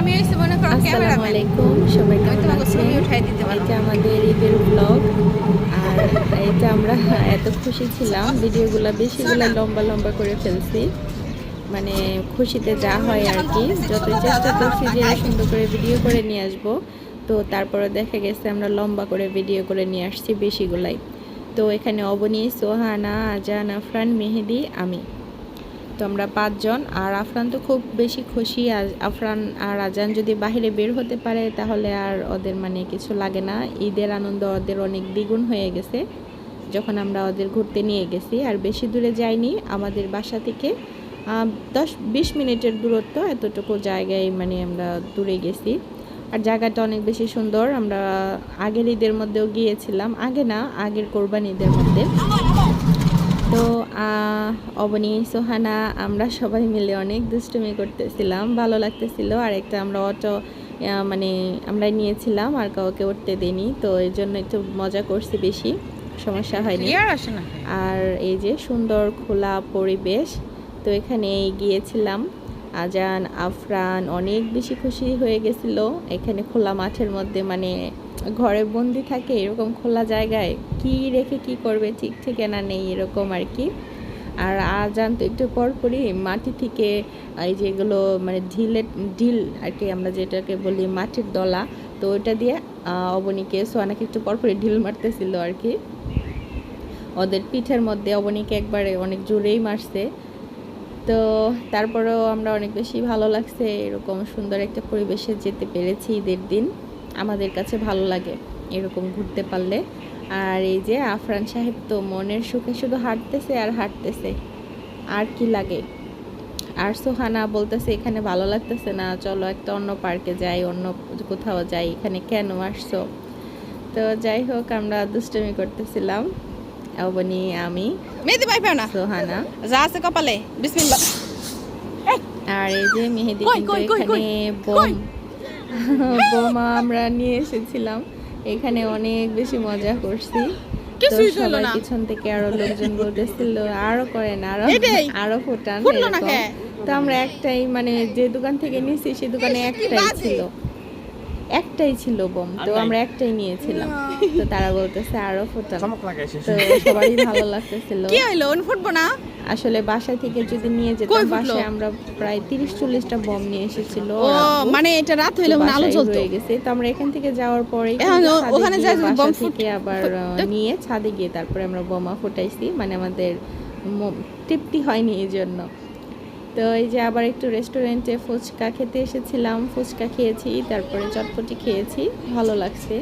আমি হইছে মনে করো আসসালামু ক্যামেরাম্যান আলাইকুম সবাই আমি কেমন আছেন? উঠাই দিতে পারব। এটা আমাদের ঈদের ব্লগ আর এটা আমরা এত খুশি ছিলাম ভিডিওগুলো বেশিগুলো লম্বা লম্বা করে ফেলছি। মানে খুশিতে যা হয় আর কি যত চেষ্টা করছি যে সুন্দর করে ভিডিও করে নিয়ে আসব তো তারপরে দেখা গেছে আমরা লম্বা করে ভিডিও করে নিয়ে আসছি বেশিগুলাই। তো এখানে অবনী সোহানা আজান আফরান মেহেদি আমি। তো আমরা পাঁচজন, আর আফরান তো খুব বেশি খুশি, আর আফরান আর আজান যদি বাইরে বের হতে পারে, তাহলে আর ওদের মানে কিছু লাগে না। ঈদের আনন্দ ওদের অনেক দ্বিগুণ হয়ে গেছে, যখন আমরা ওদের ঘুরতে নিয়ে গেছি। আর বেশি দূরে যাইনি, আমাদের বাসা থেকে দশ বিশ মিনিটের দূরত্ব এতটুকু জায়গায় মানে আমরা দূরে গেছি। আর জায়গাটা অনেক বেশি সুন্দর, আমরা আগের ঈদের মধ্যেও গিয়েছিলাম। আগে না, আগের কোরবানি ঈদের মধ্যে। তো অবনী সোহানা আমরা সবাই মিলে অনেক দুষ্টুমি করতেছিলাম ভালো লাগতেছিল। আর একটা আমরা অটো মানে আমরা নিয়েছিলাম আর কাউকে উঠতে দিইনি তো এর জন্য একটু মজা করছি বেশি সমস্যা হয়নি। আর এই যে সুন্দর খোলা পরিবেশ তো এখানে গিয়েছিলাম। আজান, আফরান অনেক বেশি খুশি হয়ে গেছিল। এখানে খোলা মাঠের মধ্যে মানে ঘরে বন্দি থাকে এরকম খোলা জায়গায় কি রেখে কি করবে ঠিক ঠিকানা নেই এরকম আর কি। আর আজান তো একটু পরপরই মাটি থেকে এই যেগুলো মানে ঢিলের, ঢিল আর কি আমরা যেটাকে বলি মাটির দলা, তো ওইটা দিয়ে অবনীকে সোয়ানাকে একটু পরপরই ঢিল মারতেছিল আর কি। ওদের পিঠের মধ্যে অবনীকে একবারে অনেক জোরেই মারছে। তো তারপরেও আমরা অনেক বেশি ভালো লাগছে, এরকম সুন্দর একটা পরিবেশে যেতে পেরেছি ঈদের দিন। আমাদের কাছে ভালো লাগে এরকম ঘুরতে পারলে। আর এই যে আফরান সাহেব তো মনের সুখে শুধু হাঁটতেছে আর হাঁটতেছে, আর কি লাগে? আর সোহানা বলতেছে, এখানে ভালো লাগতেছে না, চলো একটা অন্য পার্কে যাই, অন্য কোথাও যাই, এখানে কেন আসছো? তো যাই হোক, আমরা দুষ্টমি করতেছিলাম। অবনী আমি মেহেদি পাই পাও না সোহানা যা আছে কপালে বিসমিল্লাহ আর এই যে মেহেদি কই, কিন্তু কই, কই, কই, এখানে কই? বোম বোমা আমরা নিয়ে এসেছিলাম এখানে অনেক বেশি মজা করছি। পিছন থেকে আরও লোকজন বলতেছিল আরও করেন আরও। আরও ফুটান। কে? তো আমরা একটাই মানে যে দোকান থেকে নিয়েছি সেই দোকানে একটাই ছিল একটাই ছিল বোম তো আমরা একটাই নিয়েছিলাম। তো তারা বলতেছে আরও চমক তো সবারই ভালো লাগতেছিল। কি হইল? উনি ফুটবো না? আসলে বাসা থেকে যদি নিয়ে যেতাম বাসায় আমরা প্রায় তিরিশ চল্লিশটা বম নিয়ে এসেছিল। মানে এটা রাত হইলে মানে আলো জ্বলতো? রয়ে গেছে। তো আমরা এখান থেকে যাওয়ার পরে ওখানে যা বম ফুট- থেকে আবার নিয়ে ছাদে গিয়ে তারপরে আমরা বোমা ফুটাইছি। মানে আমাদের তৃপ্তি হয়নি এই জন্য। তো এই যে আবার একটু রেস্টুরেন্টে ফুচকা খেতে এসেছিলাম, ফুচকা খেয়েছি, তারপরে চটপটি খেয়েছি, ভালো লাগছে।